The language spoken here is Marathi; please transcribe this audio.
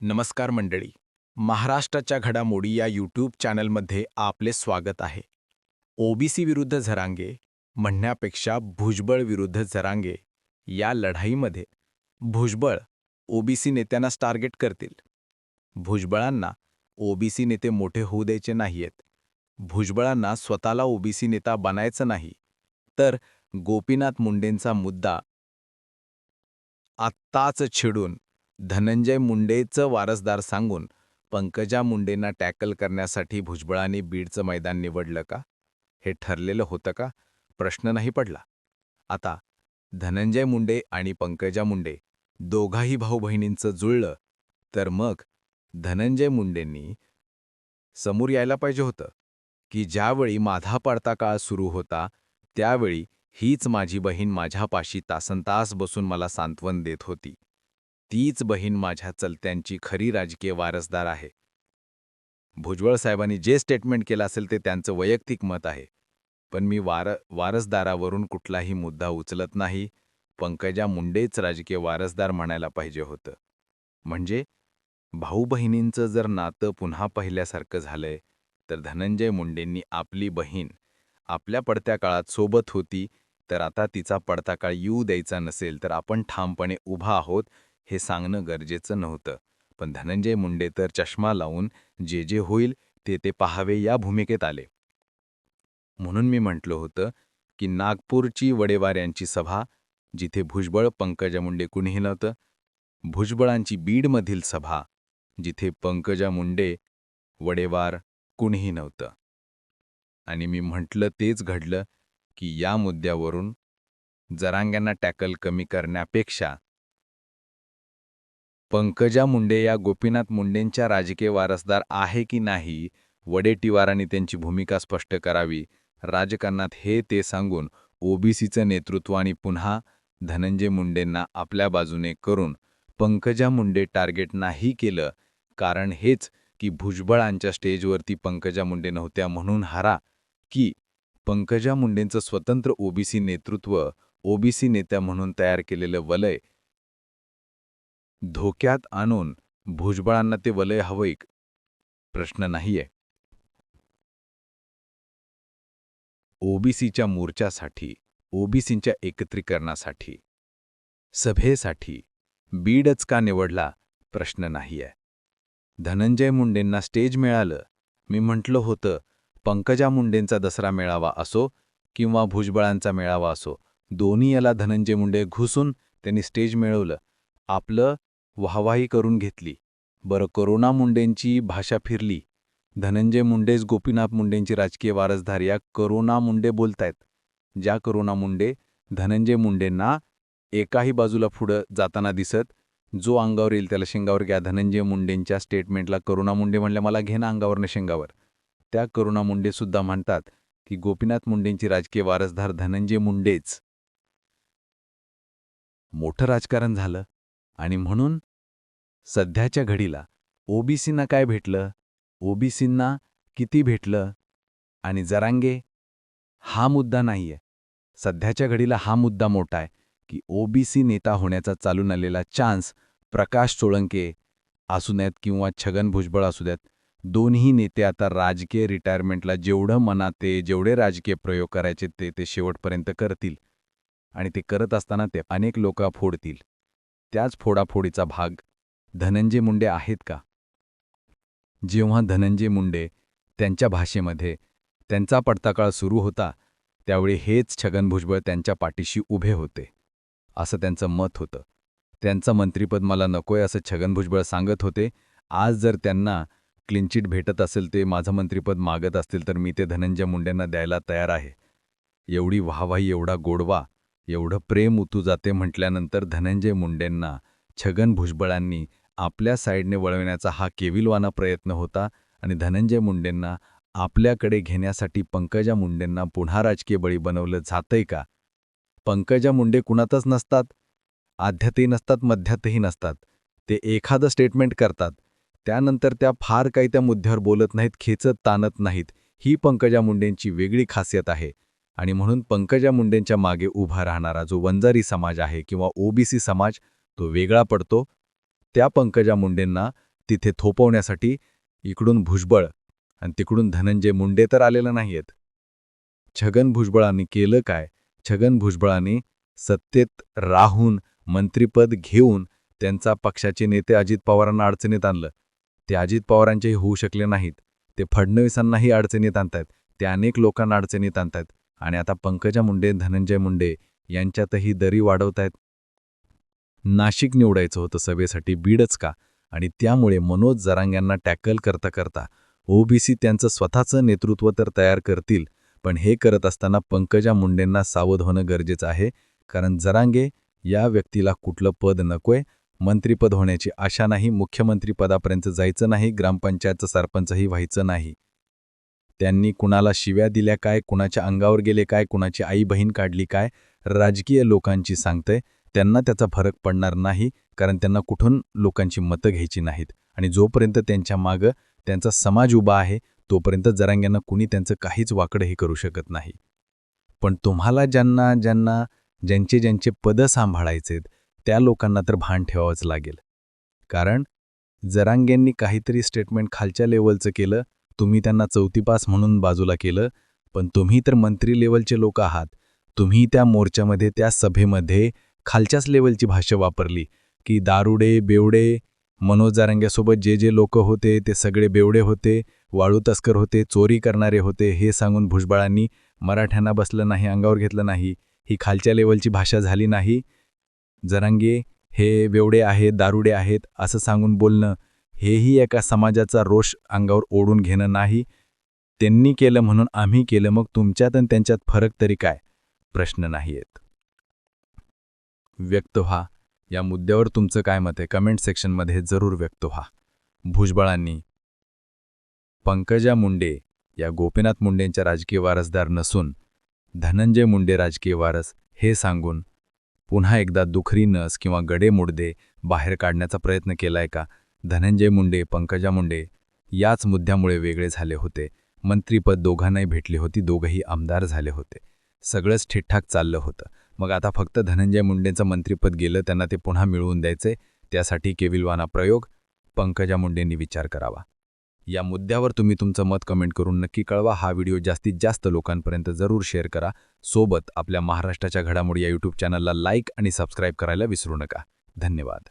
नमस्कार मंडळी. महाराष्ट्राच्या घडामोडी या यूट्यूब चॅनलमध्ये आपले स्वागत आहे. ओबीसी विरुद्ध झरांगे म्हणण्यापेक्षा भुजबळ विरुद्ध झरांगे या लढाईमध्ये भुजबळ ओबीसी नेत्यांनाच टार्गेट करतील. भुजबळांना ओबीसी नेते मोठे होऊ द्यायचे नाहीयेत. भुजबळांना स्वतःला ओबीसी नेता बनायचं नाही. तर गोपीनाथ मुंडेंचा मुद्दा आत्ताच छिडून धनंजय मुंडेचं वारसदार सांगून पंकजा मुंडेंना टॅकल करण्यासाठी भुजबळांनी बीडचं मैदान निवडलं का? हे ठरलेलं होतं का? प्रश्न नाही पडला. आता धनंजय मुंडे आणि पंकजा मुंडे दोघाही भाऊ बहिणींचं जुळलं तर मग धनंजय मुंडेंनी समोर यायला पाहिजे होतं की ज्यावेळी माझा पडता काळ सुरू होता त्यावेळी हीच माझी बहीण माझ्यापाशी तासनतास बसून मला सांत्वन देत होती. तीच बहीण माझ्या चलत्यांची खरी राजकीय वारसदार आहे. भुजबळ साहेबांनी जे स्टेटमेंट केलं असेल ते त्यांचं वैयक्तिक मत आहे. पण मी वार वारसदारावरून कुठलाही मुद्दा उचलत नाही. पंकजा मुंडेच राजकीय वारसदार म्हणायला पाहिजे होतं. म्हणजे? भाऊ बहिणींचं जर नातं पुन्हा पहिल्यासारखं झालंय तर धनंजय मुंडेंनी आपली बहीण आपल्या पडत्या काळात सोबत होती तर आता तिचा पडता काळ येऊ द्यायचा नसेल तर आपण ठामपणे उभा आहोत हे सांगणं गरजेचं नव्हतं. पण धनंजय मुंडे तर चष्मा लावून जे जे होईल ते ते पाहावे या भूमिकेत आले. म्हणून मी म्हटलं होतं की नागपूरची वडेवाऱ्यांची सभा जिथे भुजबळ पंकजा मुंडे कुणीही नव्हतं भुजबळांची बीडमधील सभा जिथे पंकजा मुंडे वडेवार कुणीही नव्हतं. आणि मी म्हटलं तेच घडलं की या मुद्द्यावरून जरांग्यांना टॅकल कमी करण्यापेक्षा पंकजा मुंडे या गोपीनाथ मुंडेंच्या राजकीय वारसदार आहे की नाही वडेट्टीवारांनी त्यांची भूमिका स्पष्ट करावी. राजकारणात हे ते सांगून ओबीसीचं नेतृत्व आणि पुन्हा धनंजय मुंडेंना आपल्या बाजूने करून पंकजा मुंडे टार्गेट नाही केलं. कारण हेच की भुजबळांच्या स्टेजवरती पंकजा मुंडे नव्हत्या म्हणून हारा की पंकजा मुंडेंचं स्वतंत्र ओबीसी नेतृत्व ओबीसी नेत्या म्हणून तयार केलेलं वलय धोक्यात आणून भुजबळांना ते वलय हवं प्रश्न नाहीये. ओबीसीच्या मोर्चासाठी ओबीसींच्या एकत्रीकरणासाठी सभेसाठी बीडच का निवडला प्रश्न नाहीये. धनंजय मुंडेंना स्टेज मिळालं मी म्हटलं होतं पंकजा मुंडेंचा दसरा मेळावा असो किंवा भुजबळांचा मेळावा असो दोन्ही याला धनंजय मुंडे घुसून त्यांनी स्टेज मिळवलं. आपलं वाहवाही करून घेतली. बरं करोना मुंडेंची भाषा फिरली. धनंजय मुंडेच गोपीनाथ मुंडेंची राजकीय वारसधार या करोना मुंडे बोलतायत. ज्या करोना मुंडे धनंजय मुंडेंना एकाही बाजूला पुढं जाताना दिसत जो अंगावर येईल त्याला शेंगावर घ्या. धनंजय मुंडेंच्या स्टेटमेंटला करोना मुंडे म्हणल्या मला घे ना अंगावरनं शेंगावर. त्या करुणा मुंडेसुद्धा म्हणतात की गोपीनाथ मुंडेंची राजकीय वारसधार धनंजय मुंडेच. मोठं राजकारण झालं आणि म्हणून सध्याच्या घडीला ओबीसींना काय भेटलं? ओबीसींना किती भेटलं? आणि जरांगे हा मुद्दा नाहीये. सध्याच्या घडीला हा मुद्दा मोठा आहे की ओबीसी नेता होण्याचा चालून आलेला चान्स प्रकाश सोळंके असू द्यात किंवा छगन भुजबळ असू द्यात दोन्ही नेते आता राजकीय रिटायरमेंटला जेवढं मनाते जेवढे राजकीय प्रयोग करायचे ते ते शेवटपर्यंत करतील. आणि ते करत असताना ते अनेक लोक फोडतील. त्याच फोडाफोडीचा भाग धनंजय मुंडे आहेत का? जेव्हा धनंजय मुंडे त्यांच्या भाषेमध्ये त्यांचा पडताकाळ सुरू होता त्यावेळी हेच छगन भुजबळ त्यांच्या पाठीशी उभे होते असं त्यांचं मत होतं. त्यांचं मंत्रीपद मला नकोय असं छगन भुजबळ सांगत होते. आज जर त्यांना क्लिनचिट भेटत असेल ते माझं मंत्रिपद मागत असतील तर मी ते धनंजय मुंडेंना द्यायला तयार आहे. एवढी वाहवाही एवढा गोडवा एवढं प्रेम उतू जाते म्हटल्यानंतर धनंजय मुंडेंना छगन भुजबळांनी आपल्या साईडने वळवण्याचा हा केविलवाना प्रयत्न होता आणि धनंजय मुंडेंना आपल्याकडे घेण्यासाठी पंकजा मुंडेंना पुन्हा राजकीय बळी बनवलं जातंय का? पंकजा मुंडे कुणातच नसतात. आध्यातही नसतात मध्यातही नसतात. ते एखादं स्टेटमेंट करतात. त्यानंतर त्या फार काही त्या मुद्द्यावर बोलत नाहीत खेचत ताणत नाहीत. ही पंकजा मुंडेंची वेगळी खासियत आहे. आणि म्हणून पंकजा मुंडेंच्या मागे उभा राहणारा जो वंजारी समाज आहे किंवा ओबीसी समाज तो वेगळा पडतो. त्या पंकजा मुंडेंना तिथे थोपवण्यासाठी इकडून भुजबळ आणि तिकडून धनंजय मुंडे तर आलेलं नाहीयेत. छगन भुजबळांनी केलं काय? छगन भुजबळांनी सत्तेत राहून मंत्रिपद घेऊन त्यांचा पक्षाचे नेते अजित पवारांना अडचणीत आणलं. ते अजित पवारांचेही होऊ शकले नाहीत. ते फडणवीसांनाही अडचणीत आणतायत. ते अनेक लोकांना अडचणीत आणतायत. आणि आता पंकजा मुंडे धनंजय मुंडे यांच्यातही दरी वाढवतायत. नाशिक निवडायचं होतं सभेसाठी बीडच का? आणि त्यामुळे मनोज जरांग्यांना टॅकल करता करता ओबीसी त्यांचं स्वतःचं नेतृत्व तर तयार करतील पण हे करत असताना पंकजा मुंडेंना सावध होणं गरजेचं आहे कारण जरांगे या व्यक्तीला कुठलं पद नकोय मंत्रिपद होण्याची आशा नाही मुख्यमंत्रीपदापर्यंत जायचं नाही ग्रामपंचायतचं सरपंचही व्हायचं नाही. त्यांनी कुणाला शिव्या दिल्या काय कुणाच्या अंगावर गेले काय कुणाची आई बहीण काढली काय राजकीय लोकांची सांगतंय त्यांना त्याचा फरक पडणार नाही कारण त्यांना कुठून लोकांची मतं घ्यायची नाहीत. आणि जोपर्यंत त्यांच्या मागं त्यांचा समाज उभा आहे तोपर्यंत जरांग्यांना कुणी त्यांचं काहीच वाकडंही करू शकत नाही. पण तुम्हाला ज्यांना ज्यांना ज्यांचे ज्यांचे पदं सांभाळायचेत त्या लोकांना तर भान ठेवावंच लागेल. कारण जरांगेंनी काहीतरी स्टेटमेंट खालच्या लेवलचं केलं तुम्ही त्यांना चौथीपास म्हणून बाजूला केलं पण तुम्ही तर मंत्री लेवलचे लोक आहात. तुम्ही त्या मोर्चामध्ये त्या सभेमध्ये खालच्याच लेवलची भाषा वापरली की दारुडे बेवडे मनोज जारंग्यासोबत जे जे लोक होते ते सगळे बेवडे होते वाळू तस्कर होते चोरी करणारे होते हे सांगून भुजबळांनी मराठ्यांना बसलं नाही अंगावर घेतलं नाही ही खालच्या लेवलची भाषा झाली नाही. जरांगे हे बेवडे आहेत दारुडे आहेत असं सांगून बोलणं हेही एका समाजाचा रोष अंगावर ओढून घेणं नाही. त्यांनी केलं म्हणून आम्ही केलं मग तुमच्यात आणि त्यांच्यात फरक तरी काय? प्रश्न नाही आहेत व्यक्त व्हा. या मुद्द्यावर तुमचं काय मत आहे? कमेंट सेक्शनमध्ये जरूर व्यक्त व्हा. भुजबळांनी. पंकजा मुंडे या गोपीनाथ मुंडेंच्या राजकीय वारसदार नसून धनंजय मुंडे राजकीय वारस हे सांगून पुन्हा एकदा दुखरी नस किंवा गडे मुडदे बाहेर काढण्याचा प्रयत्न केलाय का? धनंजय मुंडे पंकजा मुंडे याच मुद्द्यामुळे वेगळे झाले होते. मंत्रीपद दोघांनाही भेटली होती दोघंही आमदार झाले होते. सगळंच ठीकठाक चाललं होतं. मग आता फक्त धनंजय मुंडेंचं मंत्रिपद गेलं त्यांना ते पुन्हा मिळवून द्यायचे. त्यासाठी केविलवाना प्रयोग पंकजा मुंडेंनी विचार करावा. या मुद्द्यावर तुम्ही तुमचं मत कमेंट करून नक्की कळवा. हा व्हिडिओ जास्तीत जास्त लोकांपर्यंत जरूर शेअर करा. सोबत आपल्या महाराष्ट्राच्या घडामोडी या यूट्यूब चॅनलला लाईक आणि सबस्क्राईब करायला विसरू नका. धन्यवाद.